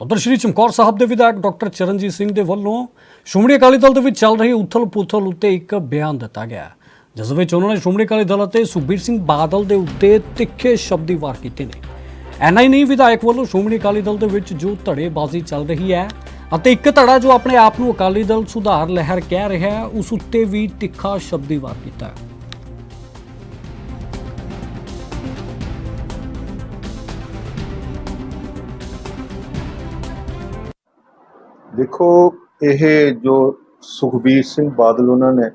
ਉਧਰ ਸ਼੍ਰੀ ਚਮਕੌਰ ਸਾਹਿਬ ਦੇ ਵਿਧਾਇਕ ਡਾਕਟਰ ਚਰਨਜੀਤ ਸਿੰਘ ਦੇ ਵੱਲੋਂ ਸ਼੍ਰੋਮਣੀ ਅਕਾਲੀ ਦਲ ਦੇ ਵਿੱਚ ਚੱਲ ਰਹੀ ਉਥਲ-ਪੁਥਲ ਉੱਤੇ ਇੱਕ ਬਿਆਨ ਦਿੱਤਾ ਗਿਆ ਜਿਸ ਵਿੱਚ ਉਹਨਾਂ ਨੇ ਸ਼੍ਰੋਮਣੀ ਅਕਾਲੀ ਦਲ ਅਤੇ ਸੁਖਬੀਰ ਸਿੰਘ ਬਾਦਲ ਦੇ ਉੱਤੇ ਤਿੱਖੇ ਸ਼ਬਦੀ ਵਾਰ ਕੀਤੇ ਨੇ। ਐਨਾ ਹੀ ਨਹੀਂ ਵਿਧਾਇਕ ਵੱਲੋਂ ਸ਼੍ਰੋਮਣੀ ਅਕਾਲੀ ਦਲ ਦੇ ਵਿੱਚ ਜੋ ਧੜੇਬਾਜ਼ੀ ਚੱਲ ਰਹੀ ਹੈ ਅਤੇ ਇੱਕ ਧੜਾ ਜੋ ਆਪਣੇ ਆਪ ਨੂੰ ਅਕਾਲੀ ਦਲ ਸੁਧਾਰ ਲਹਿਰ ਕਹਿ ਰਿਹਾ ਹੈ, ਉਸ ਉੱਤੇ ਵੀ ਤਿੱਖਾ ਸ਼ਬਦੀ ਵਾਰ ਕੀਤਾ ਹੈ। ਦੇਖੋ, ਇਹ ਜੋ ਸੁਖਬੀਰ ਸਿੰਘ ਬਾਦਲ ਉਹਨਾਂ ਨੇ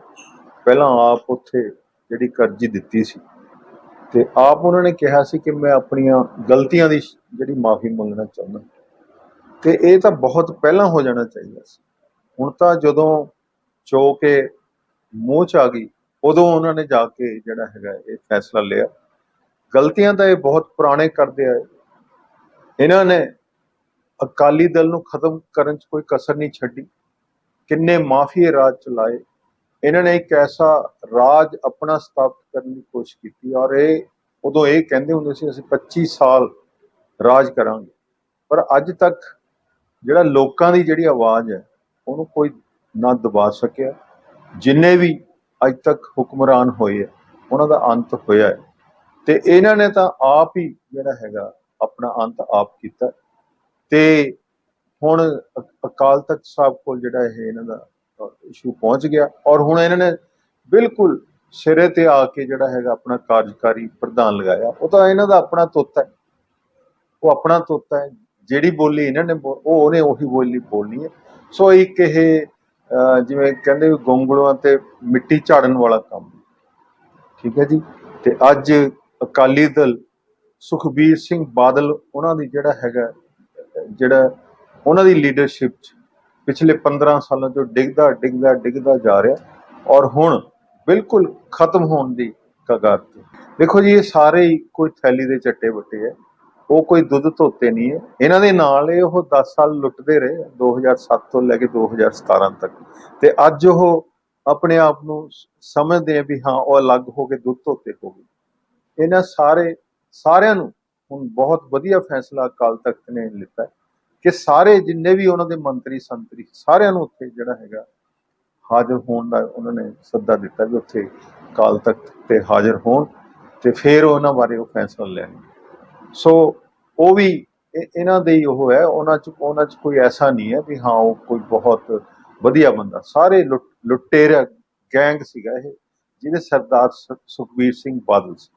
ਪਹਿਲਾਂ ਆਪ ਉੱਥੇ ਜਿਹੜੀ ਕਰਜ਼ੀ ਦਿੱਤੀ ਸੀ ਤੇ ਆਪ ਉਹਨਾਂ ਨੇ ਕਿਹਾ ਸੀ ਕਿ ਮੈਂ ਆਪਣੀਆਂ ਗਲਤੀਆਂ ਦੀ ਜਿਹੜੀ ਮਾਫੀ ਮੰਗਣਾ ਚਾਹੁੰਦਾ। ਤੇ ਇਹ ਤਾਂ ਬਹੁਤ ਪਹਿਲਾਂ ਹੋ ਜਾਣਾ ਚਾਹੀਦਾ ਸੀ। ਹੁਣ ਤਾਂ ਜਦੋਂ ਚੋ ਕੇ ਮੂੰਹ ਚ ਆ ਗਈ, ਉਦੋਂ ਉਹਨਾਂ ਨੇ ਜਾ ਕੇ ਜਿਹੜਾ ਹੈਗਾ ਇਹ ਫੈਸਲਾ ਲਿਆ। ਗਲਤੀਆਂ ਤਾਂ ਇਹ ਬਹੁਤ ਪੁਰਾਣੇ ਕਰਦੇ ਆਏ। ਇਹਨਾਂ ਨੇ ਅਕਾਲੀ ਦਲ ਨੂੰ ਖਤਮ ਕਰਨ 'ਚ ਕੋਈ ਕਸਰ ਨਹੀਂ ਛੱਡੀ। ਕਿੰਨੇ ਮਾਫੀਏ ਰਾਜ ਚਲਾਏ। ਇਹਨਾਂ ਨੇ ਇੱਕ ਐਸਾ ਰਾਜ ਆਪਣਾ ਸਥਾਪਿਤ ਕਰਨ ਦੀ ਕੋਸ਼ਿਸ਼ ਕੀਤੀ ਔਰ ਇਹ ਉਦੋਂ ਇਹ ਕਹਿੰਦੇ ਹੁੰਦੇ ਸੀ, ਅਸੀਂ 25 ਸਾਲ ਰਾਜ ਕਰਾਂਗੇ। ਪਰ ਅੱਜ ਤੱਕ ਜਿਹੜਾ ਲੋਕਾਂ ਦੀ ਜਿਹੜੀ ਆਵਾਜ਼ ਹੈ, ਉਹਨੂੰ ਕੋਈ ਨਾ ਦਬਾ ਸਕਿਆ। ਜਿੰਨੇ ਵੀ ਅੱਜ ਤੱਕ ਹੁਕਮਰਾਨ ਹੋਏ ਆ, ਉਹਨਾਂ ਦਾ ਅੰਤ ਹੋਇਆ ਹੈ। ਤੇ ਇਹਨਾਂ ਨੇ ਤਾਂ ਆਪ ਹੀ ਜਿਹੜਾ ਹੈਗਾ, ਆਪਣਾ ਅੰਤ ਆਪ ਕੀਤਾ। ਤੇ ਹੁਣ ਅਕਾਲ ਤਖਤ ਸਾਹਿਬ ਕੋਲ ਜਿਹੜਾ ਇਹ ਇਹਨਾਂ ਦਾ ਇਸ਼ੂ ਪਹੁੰਚ ਗਿਆ ਔਰ ਹੁਣ ਇਹਨਾਂ ਨੇ ਬਿਲਕੁਲ ਸਿਰੇ ਤੇ ਆ ਕੇ ਜਿਹੜਾ ਹੈਗਾ ਆਪਣਾ ਕਾਰਜਕਾਰੀ ਪ੍ਰਧਾਨ ਲਗਾਇਆ। ਉਹ ਤਾਂ ਇਹਨਾਂ ਦਾ ਆਪਣਾ ਤੁੱਤ ਹੈ। ਉਹ ਆਪਣਾ ਤੁੱਤ ਹੈ। ਜਿਹੜੀ ਬੋਲੀ ਇਹਨਾਂ ਨੇ ਬੋ- ਉਹ ਉਹਨੇ ਉਹੀ ਬੋਲੀ ਬੋਲਣੀ ਹੈ। ਸੋ ਇੱਕ ਇਹ ਜਿਵੇਂ ਕਹਿੰਦੇ ਵੀ ਗੋਂਗਲੂਆਂ ਤੇ ਮਿੱਟੀ ਝਾੜਨ ਵਾਲਾ ਕੰਮ। ਠੀਕ ਹੈ ਜੀ? ਤੇ ਅੱਜ ਅਕਾਲੀ ਦਲ ਸੁਖਬੀਰ ਸਿੰਘ ਬਾਦਲ ਉਹਨਾਂ ਦੀ ਜਿਹੜਾ ਹੈਗਾ ਜਿਹੜਾ ਉਹਨਾਂ ਦੀ ਲੀਡਰਸ਼ਿਪ ਚ ਪਿਛਲੇ 15 ਸਾਲਾਂ ਤੋਂ ਡਿੱਗਦਾ ਡਿੱਗਦਾ ਡਿੱਗਦਾ ਜਾ ਰਿਹਾ ਔਰ ਹੁਣ ਬਿਲਕੁਲ ਖਤਮ ਹੋਣ ਦੀ ਕਗਾਰ ਤੇ। ਦੇਖੋ ਜੀ, ਇਹ ਸਾਰੇ ਹੀ ਕੋਈ ਥੈਲੀ ਦੇ ਚੱਟੇ ਬੱਟੇ ਹੈ ਉਹ ਕੋਈ ਦੁੱਧ ਧੋਤੇ ਨਹੀਂ ਹੈ ਇਹਨਾਂ ਦੇ ਨਾਲ ਇਹ ਉਹ 10 ਸਾਲ ਲੁੱਟਦੇ ਰਹੇ 2007 ਤੋਂ ਲੈ ਕੇ 2017 ਤੱਕ। ਤੇ ਅੱਜ ਉਹ ਆਪਣੇ ਆਪ ਨੂੰ ਸਮਝਦੇ ਆ ਵੀ ਹਾਂ, ਉਹ ਅਲੱਗ ਹੋ ਕੇ ਦੁੱਧ ਧੋਤੇ ਹੋ ਗਏ ਇਹਨਾਂ ਸਾਰੇ, ਸਾਰਿਆਂ ਨੂੰ ਹੁਣ ਬਹੁਤ ਵਧੀਆ ਫੈਸਲਾ ਅਕਾਲ ਤਖਤ ਨੇ ਲਿੱਤਾ ਕਿ ਸਾਰੇ ਜਿੰਨੇ ਵੀ ਉਹਨਾਂ ਦੇ ਮੰਤਰੀ ਸੰਤਰੀ ਸਾਰਿਆਂ ਨੂੰ ਉੱਥੇ ਜਿਹੜਾ ਹੈਗਾ ਹਾਜ਼ਰ ਹੋਣ ਦਾ ਉਹਨਾਂ ਨੇ ਸੱਦਾ ਦਿੱਤਾ ਵੀ ਉੱਥੇ ਅਕਾਲ ਤਖਤ ਤੇ ਹਾਜ਼ਰ ਹੋਣ ਤੇ ਫਿਰ ਉਹਨਾਂ ਬਾਰੇ ਉਹ ਫੈਸਲਾ ਲੈਣ ਸੋ ਉਹ ਵੀ ਇਹਨਾਂ ਦੇ ਹੀ ਉਹ ਹੈ, ਉਹਨਾਂ ਚ ਉਹਨਾਂ ਚ ਕੋਈ ਐਸਾ ਨਹੀਂ ਹੈ ਵੀ ਹਾਂ, ਉਹ ਕੋਈ ਬਹੁਤ ਵਧੀਆ ਬੰਦਾ। ਸਾਰੇ ਲੁੱਟ- ਲੁਟੇਰਾ ਗੈਂਗ ਸੀਗਾ ਇਹ, ਜਿਹਦੇ ਸਰਦਾਰ ਸੁ- ਸੁਖਬੀਰ ਸਿੰਘ ਬਾਦਲ ਸੀ।